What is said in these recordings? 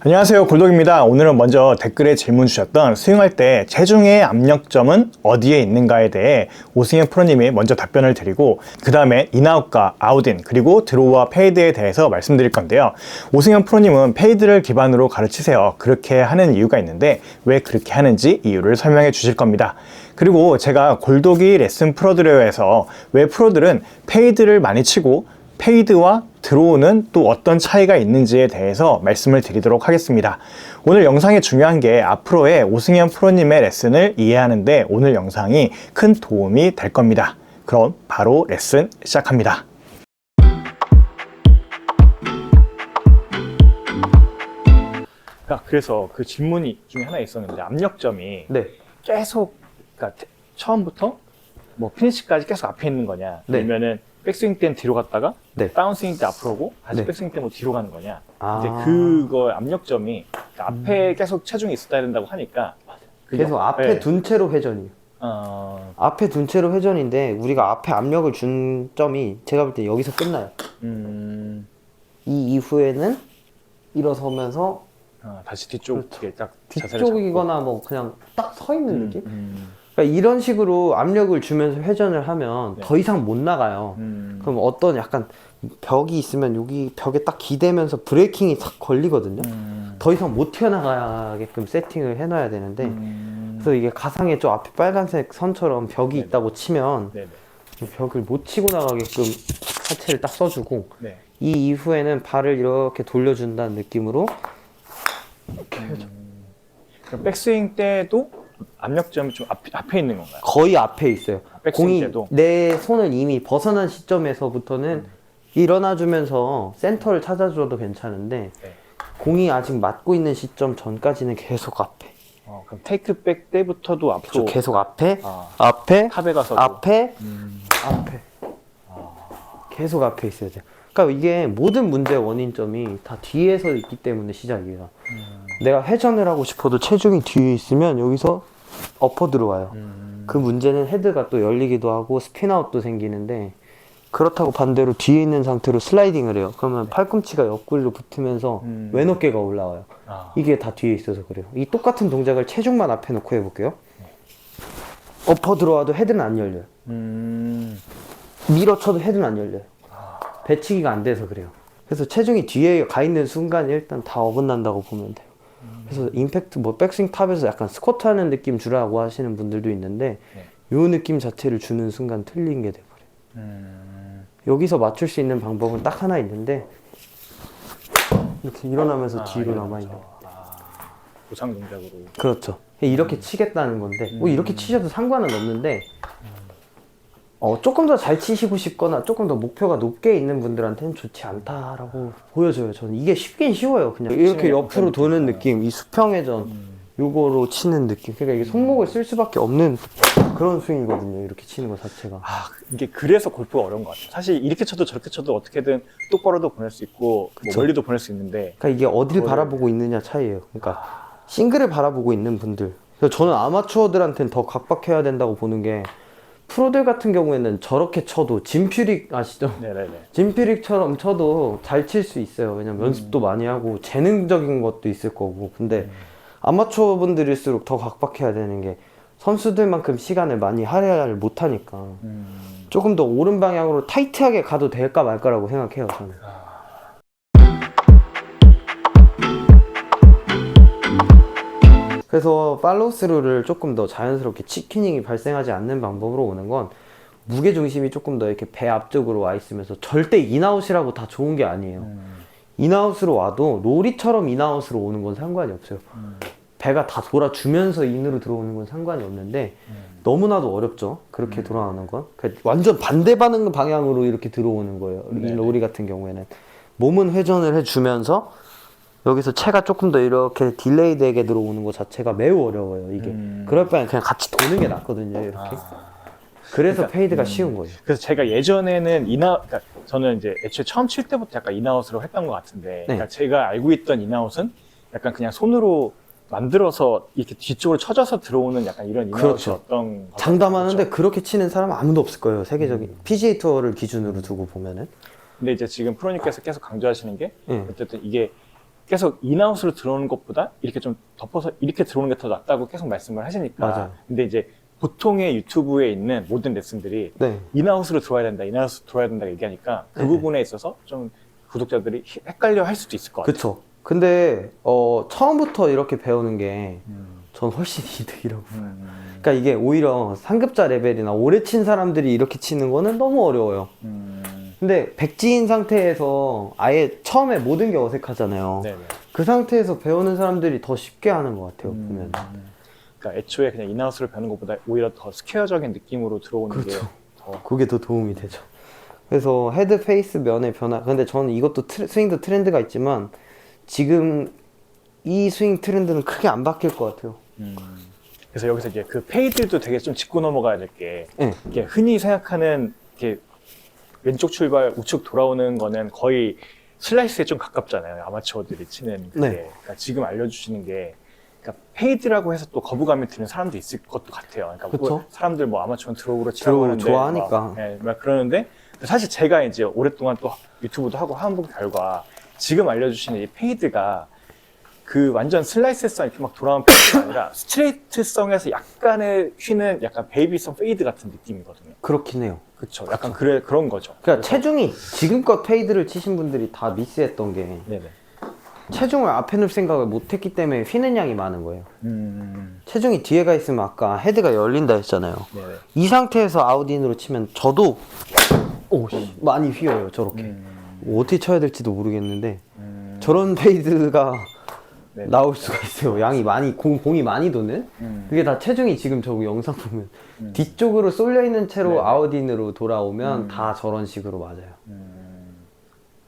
안녕하세요 골독입니다. 오늘은 먼저 댓글에 질문 주셨던 스윙할 때 체중의 압력점은 어디에 있는가에 대해 오승현 프로님이 먼저 답변을 드리고 그 다음에 인아웃과 아웃인 그리고 드로우와 페이드에 대해서 말씀드릴 건데요. 오승현 프로님은 페이드를 기반으로 가르치세요. 그렇게 하는 이유가 있는데 왜 그렇게 하는지 이유를 설명해 주실 겁니다. 그리고 제가 골독이 레슨 프로드레어에서 왜 프로들은 페이드를 많이 치고 페이드와 드로우는 또 어떤 차이가 있는지에 대해서 말씀을 드리도록 하겠습니다. 오늘 영상의 중요한 게 앞으로의 오승현 프로님의 레슨을 이해하는데 오늘 영상이 큰 도움이 될 겁니다. 그럼 바로 레슨 시작합니다. 그래서 그 질문이 중에 하나 있었는데 압력점이 네. 계속 그러니까 태- 처음부터 뭐 피니시까지 계속 앞에 있는 거냐 네. 아니면은 백스윙 때는 뒤로 갔다가 네. 다운스윙 때 앞으로 오고 다시 네. 백스윙 때뭐 뒤로 가는 거냐 아. 이제 그거 압력점이 그러니까 앞에 계속 체중이 있어야 된다고 하니까 계속 앞에 네. 둔 채로 회전이에요. 어, 앞에 둔 채로 회전인데 우리가 앞에 압력을 준 점이 제가 볼 때 여기서 끝나요. 음, 이 이후에는 일어서면서 어, 다시 딱 자세를 그렇죠. 뒤쪽이거나 뭐 그냥 딱 서 있는 잡고. 느낌? 음, 그러니까 이런 식으로 압력을 주면서 회전을 하면 네. 더 이상 못 나가요. 음, 그럼 어떤 약간 벽이 있으면 여기 벽에 딱 기대면서 브레이킹이 싹 걸리거든요. 음, 더 이상 못 튀어나가게끔 세팅을 해놔야 되는데 음, 그래서 이게 가상의 저 앞에 빨간색 선처럼 벽이 네. 있다고 치면 네네 이 벽을 못 치고 나가게끔 하체를 딱 써주고 네. 이 이후에는 발을 이렇게 돌려준다는 느낌으로 그럼 백스윙 때도 압력점이 좀 앞, 앞에 있는 건가요? 거의 앞에 있어요. 백스윙 공이 때도? 내 손을 이미 벗어난 시점에서부터는 일어나주면서 센터를 찾아줘도 괜찮은데 네. 공이 아직 맞고 있는 시점 전까지는 계속 앞에. 어, 그럼 테이크백 때부터도 앞으로. 계속 앞에, 아, 앞에, 탑에 가서도 앞에, 음, 앞에. 계속 앞에 있어야 돼요. 그러니까 이게 모든 문제의 원인점이 다 뒤에서 있기 때문에 시작이에요. 내가 회전을 하고 싶어도 체중이 뒤에 있으면 여기서 엎어 들어와요. 음, 그 문제는 헤드가 또 열리기도 하고 스피나웃도 생기는데 그렇다고 반대로 뒤에 있는 상태로 슬라이딩을 해요. 그러면 팔꿈치가 옆구리로 붙으면서 음. 왼 어깨가 올라와요. 아, 이게 다 뒤에 있어서 그래요. 이 똑같은 동작을 체중만 앞에 놓고 해볼게요. 엎어 들어와도 헤드는 안 열려요. 음, 밀어쳐도 헤드는 안 열려요. 배치기가 안 돼서 그래요. 그래서 체중이 뒤에 가 있는 순간 일단 다 어긋난다고 보면 돼요. 그래서 임팩트 뭐 백스윙 탑에서 약간 스쿼트 하는 느낌 주라고 하시는 분들도 있는데 네. 요 느낌 자체를 주는 순간 틀린 게 돼버려요. 음, 여기서 맞출 수 있는 방법은 딱 하나 있는데 이렇게 일어나면서 아, 뒤로 이런 남아 있는. 거죠. 아, 보상 동작으로. 그렇죠. 이렇게 치겠다는 건데 뭐 이렇게 치셔도 상관은 없는데 어, 조금 더 잘 치시고 싶거나 조금 더 목표가 높게 있는 분들한테는 좋지 않다라고 보여져요. 저는 이게 쉽긴 쉬워요. 그냥 이렇게 옆으로 도는 느낌. 느낌, 이 수평회전 요거로 치는 느낌. 그러니까 이게 손목을 쓸 수밖에 없는 그런 스윙이거든요. 이렇게 치는 것 자체가. 아, 이게 그래서 골프가 어려운 것 같아요. 사실 이렇게 쳐도 저렇게 쳐도 어떻게든 똑바로도 보낼 수 있고 뭐 그쵸. 멀리도 보낼 수 있는데 그러니까 이게 어딜 그거를- 바라보고 있느냐 차이예요. 그러니까 싱글을 바라보고 있는 분들. 그래서 저는 아마추어들한테는 더 각박해야 된다고 보는 게 프로들 같은 경우에는 저렇게 쳐도 진퓨릭 아시죠? 네네네. 진퓨릭처럼 쳐도 잘 칠 수 있어요. 왜냐면 연습도 많이 하고 재능적인 것도 있을 거고. 근데 아마추어 분들일수록 더 각박해야 되는 게 선수들만큼 시간을 많이 할애를 못 하니까 음, 조금 더 옳은 방향으로 타이트하게 가도 될까 말까라고 생각해요, 저는. 그래서 팔로우 스루를 조금 더 자연스럽게 치키닝이 발생하지 않는 방법으로 오는 건 무게 중심이 조금 더 이렇게 배 앞쪽으로 와 있으면서 절대 인아웃이라고 다 좋은 게 아니에요. 음, 인아웃으로 와도 롤이처럼 인아웃으로 오는 건 상관이 없어요. 음, 배가 다 돌아주면서 인으로 들어오는 건 상관이 없는데 음. 너무나도 어렵죠. 그렇게 돌아오는 건. 그러니까 완전 반대 반응 방향으로 이렇게 들어오는 거예요. 이. 로리 같은 경우에는 몸은 회전을 해주면서 여기서 체가 조금 더 이렇게 딜레이 되게 들어오는 것 자체가 매우 어려워요. 이게 음. 그럴 바엔 그냥 같이 도는 게 낫거든요. 이렇게. 아. 그래서 그러니까, 페이드가 음. 쉬운 거예요. 그래서 제가 예전에는 인아, 그러니까 저는 이제 애초에 처음 칠 때부터 약간 인아웃으로 했던 것 같은데, 네. 그러니까 제가 알고 있던 인아웃은 약간 그냥 손으로 만들어서 이렇게 뒤쪽으로 쳐져서 들어오는 약간 이런 그렇죠. 인아웃이었던. 장담하는데 거죠. 그렇게 치는 사람은 아무도 없을 거예요. 세계적인 음. PGA 투어를 기준으로 두고 보면은. 근데 이제 지금 프로님께서 계속 강조하시는 게 예. 어쨌든 이게 계속 인아웃으로 들어오는 것보다 이렇게 좀 덮어서 이렇게 들어오는 게 더 낫다고 계속 말씀을 하시니까 맞아요. 근데 이제 보통의 유튜브에 있는 모든 레슨들이 네. 인아웃으로 들어와야 된다, 인아웃으로 들어와야 된다 얘기하니까 그 네. 부분에 있어서 좀 구독자들이 히- 헷갈려 할 수도 있을 것 같아요. 그쵸. 근데 어, 처음부터 이렇게 배우는 게 음, 전 훨씬 이득이라고. 음, 그러니까 이게 오히려 상급자 레벨이나 오래 친 사람들이 이렇게 치는 거는 너무 어려워요. 음, 근데 백지인 상태에서 아예 처음에 모든 게 어색하잖아요. 네네. 그 상태에서 배우는 사람들이 더 쉽게 하는 것 같아요. 보면. 음, 그러니까 애초에 그냥 인아웃으로 배우는 것보다 오히려 더 스퀘어적인 느낌으로 들어오는 그렇죠. 게 더. 그게 더 도움이 되죠. 그래서 헤드 페이스 면의 변화. 근데 저는 이것도 트레- 스윙도 트렌드가 있지만 지금 이 스윙 트렌드는 크게 안 바뀔 것 같아요. 음. 그래서 여기서 이제 그 페이드도 되게 좀 짚고 넘어가야 될게 네. 흔히 생각하는 이렇게 왼쪽 출발 우측 돌아오는 거는 거의 슬라이스에 좀 가깝잖아요. 아마추어들이 치는 그게. 네. 그러니까 지금 알려주시는 게 그러니까 페이드라고 해서 또 거부감이 드는 사람도 있을 것도 같아요. 그러니까 그쵸. 뭐 사람들 뭐 아마추어는 드로우로 치라고 하는데 좋아하니까. 막, 예, 막 그러는데 사실 제가 이제 오랫동안 또 유튜브도 하고 하는 결과 지금 알려주시는 이 페이드가 그 완전 슬라이스성 이렇게 막 돌아오는 페이드가 아니라 스트레이트성에서 약간의 휘는 약간 베이비성 페이드 같은 느낌이거든요. 그렇긴 해요. 그렇죠. 약간 그래 그런 거죠. 그러니까 체중이 지금껏 페이드를 치신 분들이 다 미스했던 게 네네. 체중을 앞에 놓을 생각을 못했기 때문에 휘는 양이 많은 거예요. 음, 체중이 뒤에 가 있으면 아까 헤드가 열린다 했잖아요. 네네. 이 상태에서 아웃인으로 치면 저도 오, 씨, 많이 휘어요 저렇게. 음, 뭐 어떻게 쳐야 될지도 모르겠는데 음, 저런 페이드가 네. 나올 수가 있어요. 양이 많이 공, 공이 많이 도는. 음, 그게 다 체중이 지금 저 영상 보면 음. 뒤쪽으로 쏠려 있는 채로 네네. 아웃인으로 돌아오면 음. 다 저런 식으로 맞아요. 음,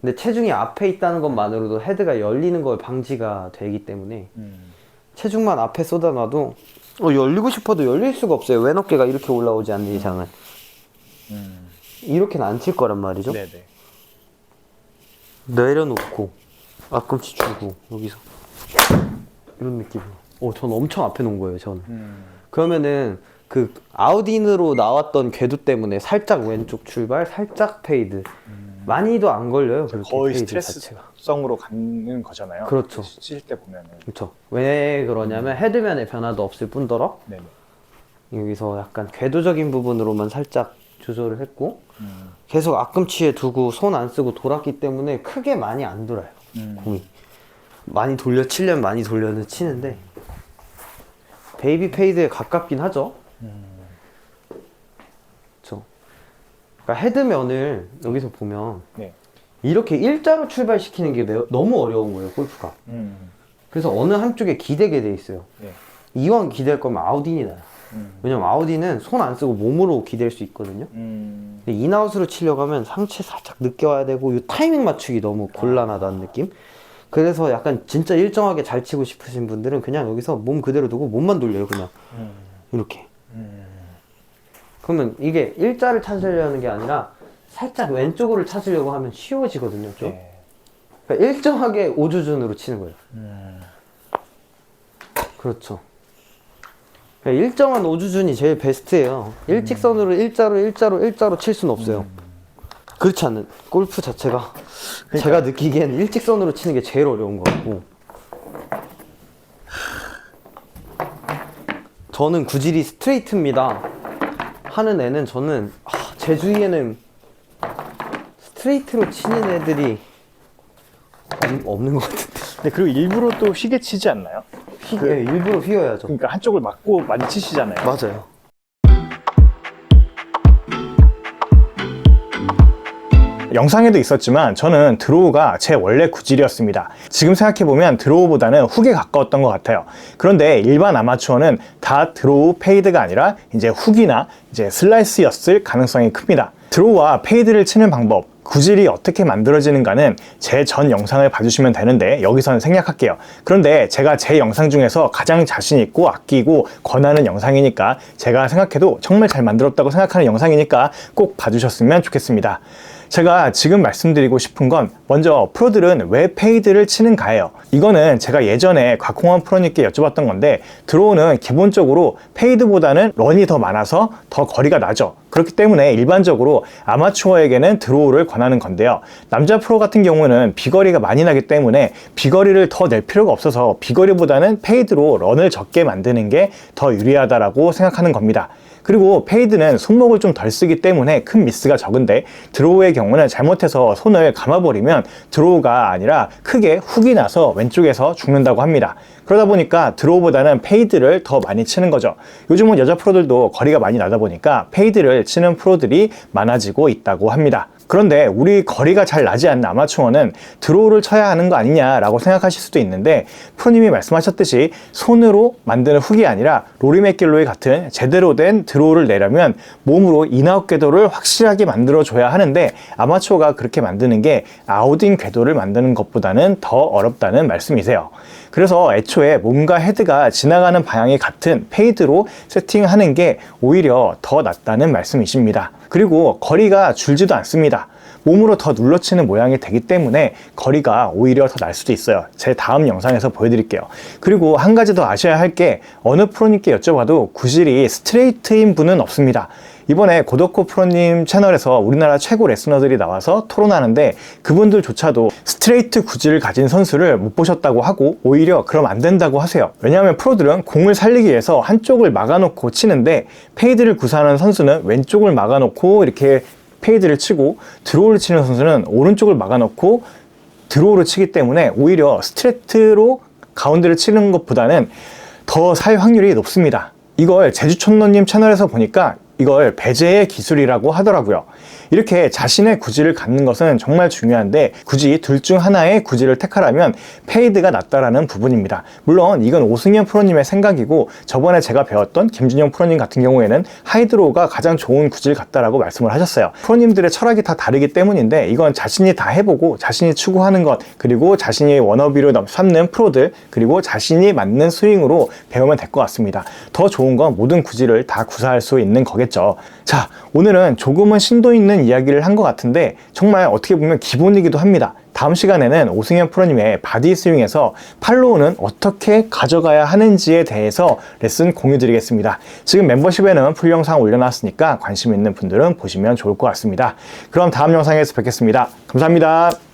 근데 체중이 앞에 있다는 것만으로도 헤드가 열리는 걸 방지가 되기 때문에 음, 체중만 앞에 쏟아놔도 어, 열리고 싶어도 열릴 수가 없어요. 왼 어깨가 이렇게 올라오지 않는 이상은 음, 이렇게는 안 칠 거란 말이죠. 네네. 내려놓고 앞꿈치 주고 여기서 이런 느낌으로. 어, 전 엄청 앞에 놓은 거예요. 저는. 음, 그러면은 그 아웃인으로 나왔던 궤도 때문에 살짝 왼쪽 출발, 살짝 페이드. 많이도 안 걸려요. 그렇게 음. 거의 페이드 자체가. 스트레스성으로 가는 거잖아요. 그렇죠. 칠 때 보면은. 그렇죠. 왜 그러냐면 헤드면에 변화도 없을 뿐더러 네네. 여기서 약간 궤도적인 부분으로만 살짝 조절을 했고 음, 계속 앞꿈치에 두고 손 안 쓰고 돌았기 때문에 크게 많이 안 돌아요. 음, 공이 많이 돌려 치려면 많이 돌려는 치는데 베이비 페이드에 가깝긴 하죠. 그렇죠. 그러니까 헤드면을 여기서 보면 네. 이렇게 일자로 출발시키는 게 매우- 너무 어려운 거예요 골프가. 음, 그래서 어느 한쪽에 기대게 돼 있어요. 네. 이왕 기댈 거면 아웃인이 나요. 음, 왜냐면 아웃인은 손안 쓰고 몸으로 기댈 수 있거든요. 음, 인아웃으로 치려고 하면 상체 살짝 늦게 와야 되고 이 타이밍 맞추기 너무 곤란하다는 느낌. 그래서 약간 진짜 일정하게 잘 치고 싶으신 분들은 그냥 여기서 몸 그대로 두고 몸만 돌려요 그냥 음, 이렇게. 음, 그러면 이게 일자를 찾으려는 게 아니라 살짝 왼쪽으로 찾으려고 하면 쉬워지거든요. 좀. 네. 그러니까 일정하게 오주준으로 치는 거예요. 음, 그렇죠. 그러니까 일정한 오주준이 제일 베스트예요. 일직선으로 일자로 일자로 일자로 칠 수는 없어요. 그렇지 않는 골프 자체가 제가 느끼기엔 일직선으로 치는 게 제일 어려운 것 같고. 저는 구질이 스트레이트입니다. 하는 애는 저는 아, 제 주위에는 스트레이트로 치는 애들이 없- 없는 것 같은데. 근데 그리고 일부러 또 휘게 치지 않나요? 휘, 예, 일부러 휘어야죠. 그러니까 한쪽을 맞고 많이 치시잖아요. 맞아요 영상에도 있었지만 저는 드로우가 제 원래 구질이었습니다. 지금 생각해보면 드로우보다는 훅에 가까웠던 것 같아요. 그런데 일반 아마추어는 다 드로우 페이드가 아니라 이제 훅이나 이제 슬라이스였을 가능성이 큽니다. 드로우와 페이드를 치는 방법, 구질이 어떻게 만들어지는가는 제 전 영상을 봐주시면 되는데 여기서는 생략할게요. 그런데 제가 제 영상 중에서 가장 자신 있고 아끼고 권하는 영상이니까 제가 생각해도 정말 잘 만들었다고 생각하는 영상이니까 꼭 봐주셨으면 좋겠습니다. 제가 지금 말씀드리고 싶은 건 먼저 프로들은 왜 페이드를 치는가예요. 이거는 제가 예전에 곽홍원 프로님께 여쭤봤던 건데 드로우는 기본적으로 페이드보다는 런이 더 많아서 더 거리가 나죠. 그렇 그렇기 때문에 일반적으로 아마추어에게는 드로우를 권하는 건데요. 남자 프로 같은 경우는 비거리가 많이 나기 때문에 비거리를 더 낼 필요가 없어서 비거리보다는 페이드로 런을 적게 만드는 게 더 유리하다라고 생각하는 겁니다. 그리고 페이드는 손목을 좀 덜 쓰기 때문에 큰 미스가 적은데 드로우의 경우는 잘못해서 손을 감아버리면 드로우가 아니라 크게 훅이 나서 왼쪽에서 죽는다고 합니다. 그러다 보니까 드로우보다는 페이드를 더 많이 치는 거죠. 요즘은 여자 프로들도 거리가 많이 나다 보니까 페이드를 치는 프로들이 많아지고 있다고 합니다. 그런데 우리 거리가 잘 나지 않는 아마추어는 드로우를 쳐야 하는 거 아니냐라고 생각하실 수도 있는데 프로님이 말씀하셨듯이 손으로 만드는 훅이 아니라 로리 맥길로이 같은 제대로 된 드로우를 내려면 몸으로 인아웃 궤도를 확실하게 만들어 줘야 하는데 아마추어가 그렇게 만드는 게 아웃인 궤도를 만드는 것보다는 더 어렵다는 말씀이세요. 그래서 애초에 몸과 헤드가 지나가는 방향이 같은 페이드로 세팅하는 게 오히려 더 낫다는 말씀이십니다. 그리고 거리가 줄지도 않습니다. 몸으로 더 눌러치는 모양이 되기 때문에 거리가 오히려 더 날 수도 있어요. 제 다음 영상에서 보여드릴게요. 그리고 한 가지 더 아셔야 할 게 어느 프로님께 여쭤봐도 구질이 스트레이트인 분은 없습니다. 이번에 고덕호 프로님 채널에서 우리나라 최고 레스너들이 나와서 토론하는데 그분들조차도 스트레이트 구질을 가진 선수를 못 보셨다고 하고 오히려 그럼 안 된다고 하세요. 왜냐하면 프로들은 공을 살리기 위해서 한쪽을 막아놓고 치는데 페이드를 구사하는 선수는 왼쪽을 막아놓고 이렇게 페이드를 치고 드로우를 치는 선수는 오른쪽을 막아놓고 드로우를 치기 때문에 오히려 스트레이트로 가운데를 치는 것보다는 더 살 확률이 높습니다. 이걸 제주촌노님 채널에서 보니까 이걸 배제의 기술이라고 하더라고요. 이렇게 자신의 구질을 갖는 것은 정말 중요한데 굳이 둘 중 하나의 구질을 택하라면 페이드가 낫다라는 부분입니다. 물론 이건 오승현 프로님의 생각이고 저번에 제가 배웠던 김준영 프로님 같은 경우에는 하이드로우가 가장 좋은 구질 같다라고 말씀을 하셨어요. 프로님들의 철학이 다 다르기 때문인데 이건 자신이 다 해보고 자신이 추구하는 것 그리고 자신이 워너비로 삼는 프로들 그리고 자신이 맞는 스윙으로 배우면 될 것 같습니다. 더 좋은 건 모든 구질을 다 구사할 수 있는 거겠죠. 자, 오늘은 조금은 심도 있는 이야기를 한 것 같은데 정말 어떻게 보면 기본이기도 합니다. 다음 시간에는 오승현 프로님의 바디 스윙에서 팔로우는 어떻게 가져가야 하는지에 대해서 레슨 공유 드리겠습니다. 지금 멤버십에는 풀 영상 올려놨으니까 관심 있는 분들은 보시면 좋을 것 같습니다. 그럼 다음 영상에서 뵙겠습니다. 감사합니다.